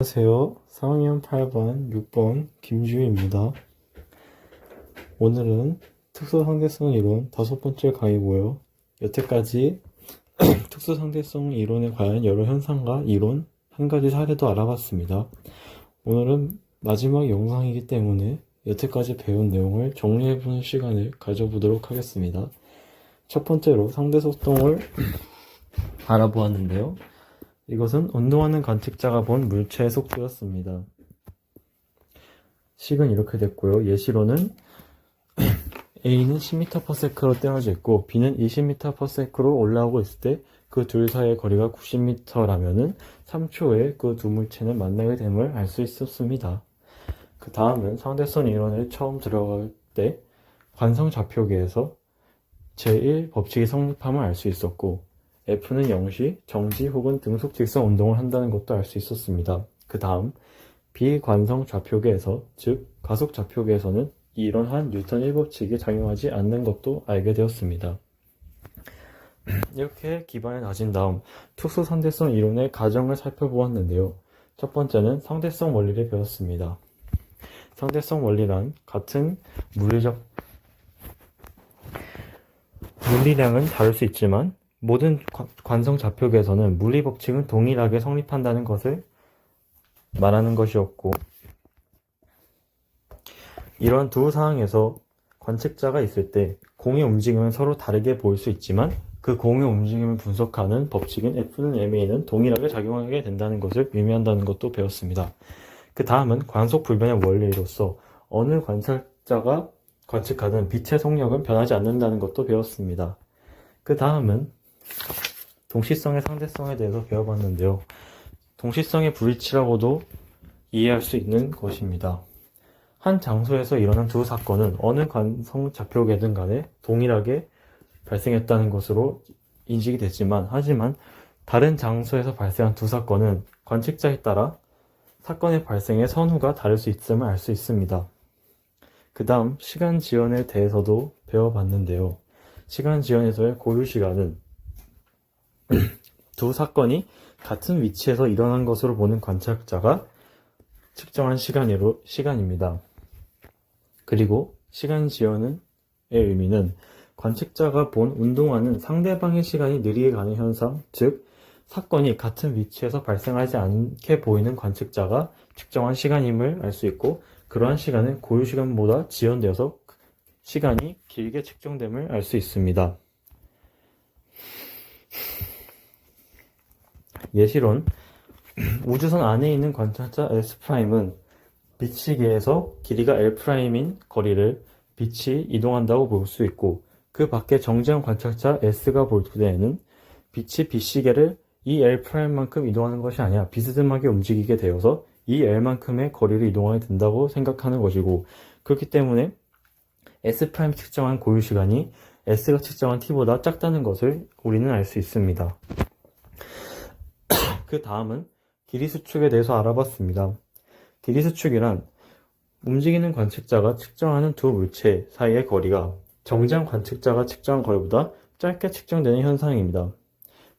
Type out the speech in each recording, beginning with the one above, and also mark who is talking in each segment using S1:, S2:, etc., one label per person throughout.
S1: 안녕하세요. 4학년 8반 6번 김주희입니다. 오늘은 특수상대성 이론 다섯 번째 강의고요. 여태까지 특수상대성 이론에 관한 여러 현상과 이론, 한 가지 사례도 알아봤습니다. 오늘은 마지막 영상이기 때문에 여태까지 배운 내용을 정리해보는 시간을 가져보도록 하겠습니다. 첫 번째로 상대속동을 알아보았는데요. 이것은 운동하는 관측자가 본 물체의 속도였습니다. 식은 이렇게 됐고요. 예시로는 A는 10m/s로 떼어져 있고 B는 20m/s로 올라오고 있을 때 그 둘 사이의 거리가 90m라면은 3초에 그 두 물체는 만나게 됨을 알 수 있었습니다. 그 다음은 상대성 이론을 처음 들어갈 때 관성 좌표계에서 제1 법칙이 성립함을 알 수 있었고 F는 0시 정지 혹은 등속 직선 운동을 한다는 것도 알 수 있었습니다. 그 다음 비관성 좌표계에서 즉 가속 좌표계에서는 이러한 뉴턴 1법칙이 작용하지 않는 것도 알게 되었습니다. 이렇게 기반을 다진 다음 특수 상대성 이론의 가정을 살펴보았는데요. 첫 번째는 상대성 원리를 배웠습니다. 상대성 원리란 같은 물리적 물리량은 다를 수 있지만 모든 관- 관성 좌표계에서는 물리 법칙은 동일하게 성립한다는 것을 말하는 것이었고 이런 두 상황에서 관측자가 있을 때 공의 움직임은 서로 다르게 보일 수 있지만 그 공의 움직임을 분석하는 법칙인 F는 MA는 동일하게 작용하게 된다는 것을 의미한다는 것도 배웠습니다. 그 다음은 관속 불변의 원리로서 어느 관찰자가 관측하든 빛의 속력은 변하지 않는다는 것도 배웠습니다. 그 다음은 동시성의 상대성에 대해서 배워봤는데요. 동시성의 불일치라고도 이해할 수 있는 것입니다. 한 장소에서 일어난 두 사건은 어느 관성 좌표계든 간에 동일하게 발생했다는 것으로 인식이 됐지만, 하지만 다른 장소에서 발생한 두 사건은 관측자에 따라 사건의 발생의 선후가 다를 수 있음을 알 수 있습니다. 그 다음 시간 지연에 대해서도 배워봤는데요. 시간 지연에서의 고유 시간은 두 사건이 같은 위치에서 일어난 것으로 보는 관찰자가 측정한 시간으로 시간입니다. 그리고 시간 지연의 의미는 관측자가 본 운동화는 상대방의 시간이 느리게 가는 현상, 즉 사건이 같은 위치에서 발생하지 않게 보이는 관측자가 측정한 시간임을 알 수 있고 그러한 시간은 고유 시간보다 지연되어서 시간이 길게 측정됨을 알 수 있습니다. 예시론 우주선 안에 있는 관찰자 S'은 빛시계에서 길이가 L'인 거리를 빛이 이동한다고 볼 수 있고 그 밖에 정지한 관찰자 S가 볼 때에는 빛이 빛시계를 이 L'만큼 이동하는 것이 아니라 비스듬하게 움직이게 되어서 이 L만큼의 거리를 이동하게 된다고 생각하는 것이고 그렇기 때문에 S' 측정한 고유 시간이 S가 측정한 T보다 작다는 것을 우리는 알 수 있습니다. 그 다음은 길이 수축에 대해서 알아봤습니다. 길이 수축이란 움직이는 관측자가 측정하는 두 물체 사이의 거리가 정지한 관측자가 측정한 거리보다 짧게 측정되는 현상입니다.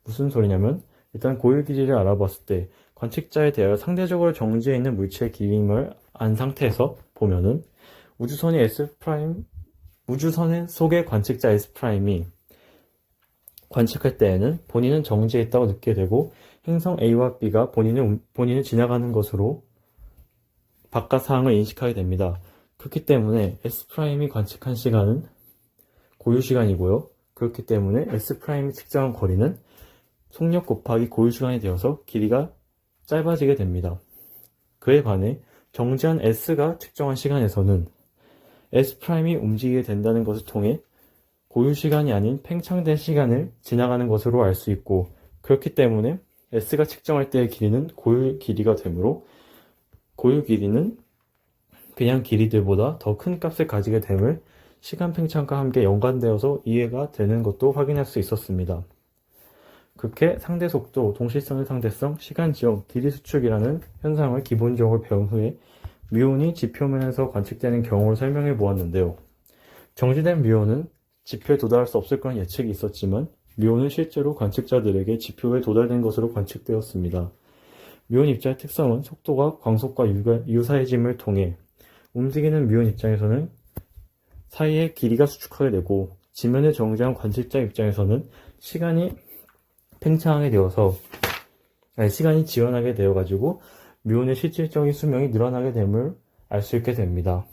S1: 무슨 소리냐면 일단 고유 길이를 알아봤을 때 관측자에 대하여 상대적으로 정지해 있는 물체의 길임을 안 상태에서 보면은 우주선이 S' 우주선의 속의 관측자 S'이 관측할 때에는 본인은 정지해 있다고 느끼게 되고 행성 A와 B가 본인을, 움- 본인을 지나가는 것으로 바깥 상황을 인식하게 됩니다. 그렇기 때문에 S'이 관측한 시간은 고유 시간이고요. 그렇기 때문에 S'이 측정한 거리는 속력 곱하기 고유 시간이 되어서 길이가 짧아지게 됩니다. 그에 반해 정지한 S가 측정한 시간에서는 S'이 움직이게 된다는 것을 통해 고유 시간이 아닌 팽창된 시간을 지나가는 것으로 알 수 있고 그렇기 때문에 S가 측정할 때의 길이는 고유 길이가 되므로 고유 길이는 그냥 길이들보다 더 큰 값을 가지게 됨을 시간 팽창과 함께 연관되어서 이해가 되는 것도 확인할 수 있었습니다. 그렇게 상대 속도, 동시성의 상대성, 시간 지형, 길이 수축이라는 현상을 기본적으로 배운 후에 미온이 지표면에서 관측되는 경우를 설명해 보았는데요. 정지된 미온은 지표에 도달할 수 없을 거란 예측이 있었지만 미온은 실제로 관측자들에게 지표에 도달된 것으로 관측되었습니다. 뮤온 입자의 특성은 속도가 광속과 유사해짐을 통해 움직이는 뮤온 입장에서는 사이의 길이가 수축하게 되고 지면의 정지한 관측자 입장에서는 시간이 팽창하게 되어서 아니, 시간이 지연하게 되어 가지고 뮤온의 실질적인 수명이 늘어나게 됨을 알 수 있게 됩니다.